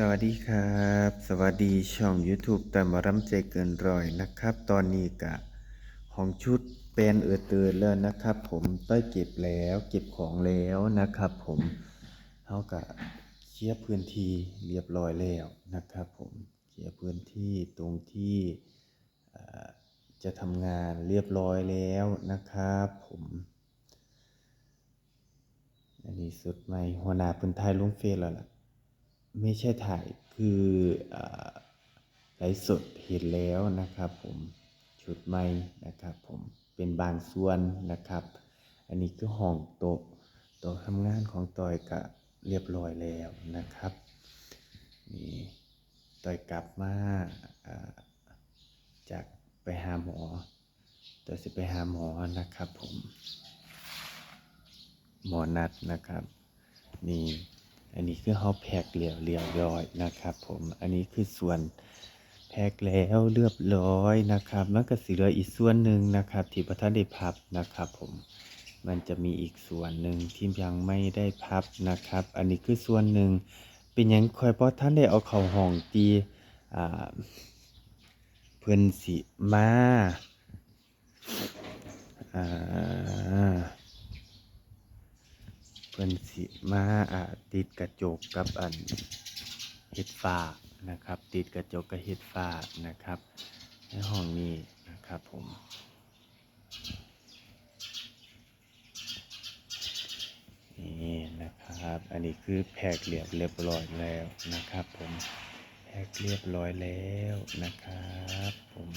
สวัสดีครับ สวัสดีช่อง YouTube แต่มารำใจเกินร้อยนะครับ ตอนนี้กะของชุดเป็นเอือเตือนแล้วนะครับ ผมต้อยเก็บแล้วเก็บของแล้วนะครับ ผมเขากะเคลียร์พื้นที่เรียบร้อยแล้วนะครับ ผมเคลียร์พื้นที่ตรงที่จะทำงานเรียบร้อยแล้วนะครับ ผมอันนี้สุดใหม่หัวหน้าพิ่นถ่ายลุงเฟซแล้วล่ะ ไม่ใช่ถ่ายคืออไลฟ์สดเห็นแล้วนะครับ ผมชุดใหม่นะครับ ผมเป็นบางส่วนนะครับ อันนี้คือห้องโต๊ะโต๊ะทำงานของตอยก็เรียบร้อยแล้วนะครับนี่ตอยกลับมาอ่าจากไปหาหมอตอยสิไปหาหมอนะครับ ผม หมอนัดนะครับ นี่ อันนี้คือเขาแพ็กเรียบเรียบร้อยนะครับ ผมอันนี้คือส่วนแพ็กแล้วเรียบร้อยนะครับมันก็สิเหลืออีกส่วนหนึ่งนะครับ ที่พระท่านได้พับนะครับ ผมมันจะมีอีกส่วนหนึ่งที่ยังไม่ได้พับนะครับ อันนี้คือส่วนหนึ่งเป็นยังคอยเพราะท่านได้เอาเข่าห้องตีอ่าเพิ่อนสิมาอ่า เพิ่นสิมาติดกระจกกับอันเฮ็ดฟ้านะครับ ติดกระจกกับเฮ็ดฟ้านะครับ ในห้องนี้นะครับผมนี่นะครับ อันนี้คือแพ็กเรียบเรียบร้อยแล้วนะครับผมแพ็กเรียบร้อยแล้วนะครับผม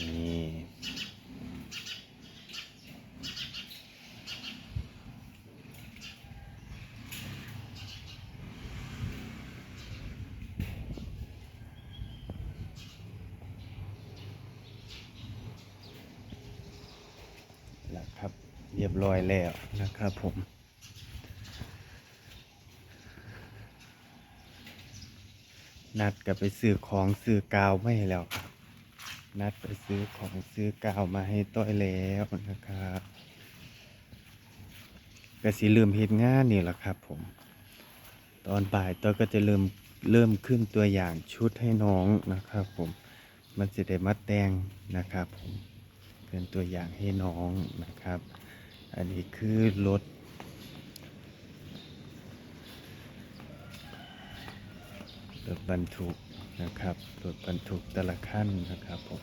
นี่ แล้วครับ เรียบร้อยแล้วนะครับผมนัดกับไปซื้อของซื้อกาวไม่แล้วครับ นัดไปซื้อของซื้อกาวมาให้ต้อยแล้วนะครับก็สิเริ่มเฮ็ดงานนี่แหละครับผม ตอนบ่ายต้อยก็จะเริ่มเริ่มขึ้นตัวอย่างชุดให้น้องนะครับผม มันจะได้มัดแดงนะครับผมเป็นตัวอย่างให้น้องนะครับ อันนี้คือรถรถบรรทุกนะครับรถบรรทุกแต่ละขั้นนะครับผม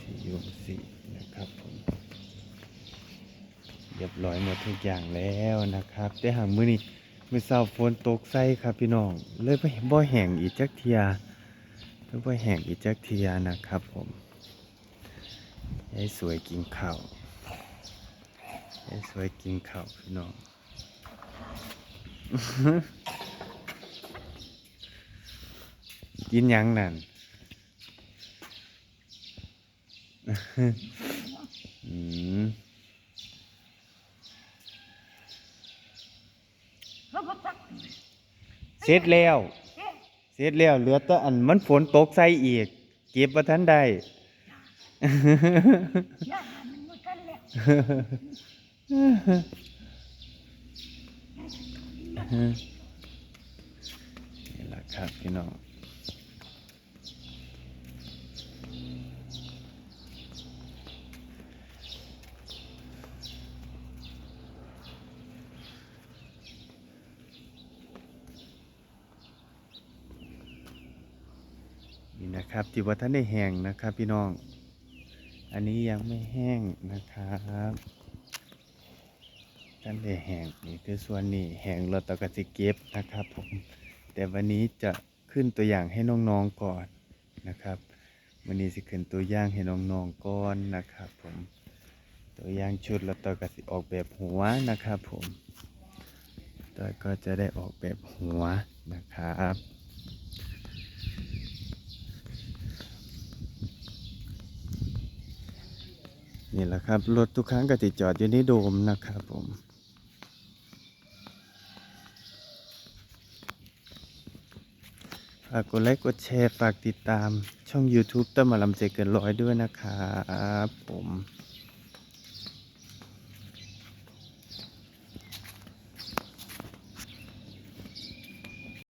สียูสีนะครับผมเรียบร้อยหมดทุกอย่างแล้วนะครับแต่หางมือนี้มือเศร้าฝนตกใส่ครับพี่น้องเลยไปบ่แห้งอีกจักเทียเลยบ่แห้งอีกจักเทียนะครับผมให้สวยกินข้าว สวยกินข้าวพี่น้องกินยังนั่นเสร็จแล้วเสร็จแล้วเหลือแต่อันมันฝนตกใส่อีก เก็บมาทันได้ นี่แหละครับพี่น้องนี่นะครับที่ว่าท่านได้แห้งนะครับพี่น้อง อันนี้ยังไม่แห้งนะครับ ท่านได้แห้งนี่คือส่วนนี้แห้งเราตกสิเก็บนะครับผมแต่วันนี้จะขึ้นตัวอย่างให้น้องๆก่อนนะครับวันนี้สิขึ้นตัวอย่างให้น้องๆก่อนนะครับผมตัวอย่างชุดแล้วต่อก็สิออกแบบหัวนะครับผมต่อก็จะได้ออกแบบหัวนะครับนี่แหละครับรถทุกครั้งก็ติดจอดอยู่ในโดมนะครับผม ฝากกดไลค์กดแชร์ ฝากติดตามช่อง YouTube ต้นหมาลำใจเกินร้อยด้วยนะครับผม